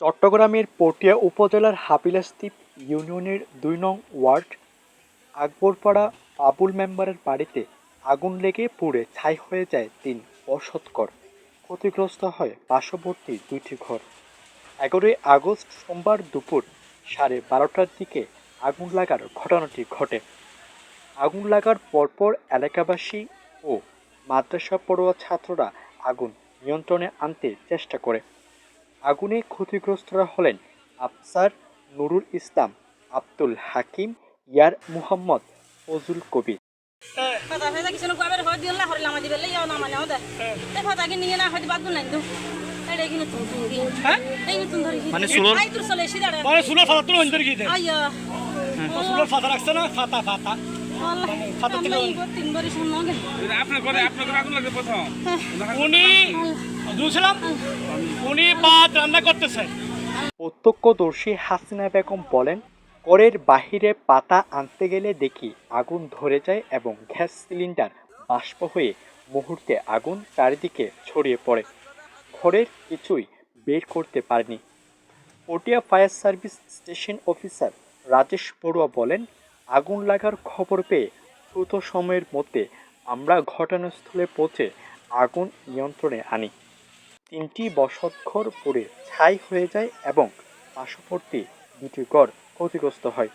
চট্টগ্রামের পটিয়া উপজেলার হাবিলাসদ্বীপ ইউনিয়নের দুই নং ওয়ার্ড আকবরপাড়া আবুল মেম্বারের বাড়িতে আগুন লেগে পুড়ে ছাই হয়ে যায় তিন অসৎকর। ক্ষতিগ্রস্ত হয় পার্শ্ববর্তী দুইটি ঘর। এগারোই আগস্ট সোমবার দুপুর সাড়ে বারোটার দিকে আগুন লাগার ঘটনাটি ঘটে। আগুন লাগার পরপর এলাকাবাসী ও মাদ্রাসা পড়ুয়া ছাত্ররা আগুন নিয়ন্ত্রণে আনতে চেষ্টা করে। আগুনে ক্ষতিগ্রস্তরা হলেন আফসার নুরুল ইসলাম আব্দুল হাকিম ইয়ার মুহাম্মদ ফজুল কবির। ফাতা ফাতা কিছু আবার হয় না মানে ওদে তে ফাতা কি নিয়ে না হয়তো বাদ নাই দু এড়ে কিনে তুই তুই হ্যাঁ এই তুই ধরি মানে সুলোর আই তুই চলে এসে মানে সুলোর ফাতা তুলে অন্তর গিয়ে আইয়া। সুলোর ফাতা রাখছে না? ফাতা ফাতা। করতেছে। প্রত্যক্ষদর্শী হাসিনা বেগম বলেন করের বাহিরে পাতা আনতে গেলে দেখি আগুন ধরে যায় এবং গ্যাস সিলিন্ডার বাষ্প হয়ে মুহূর্তে আগুন চারিদিকে ছড়িয়ে পড়ে। ঘরের কিছুই বের করতে পারেনি। Patiya fire service station officer Rajesh Barua বলেন আগুন লাগার খবর পেয়ে দ্রুত সময়ের মধ্যে আমরা ঘটনাস্থলে পৌঁছে আগুন নিয়ন্ত্রণে আনি। তিনটি বসতঘর পুড়ে ছাই হয়ে যায় এবং পার্শ্ববর্তী দুটি ঘর ক্ষতিগ্রস্ত হয়।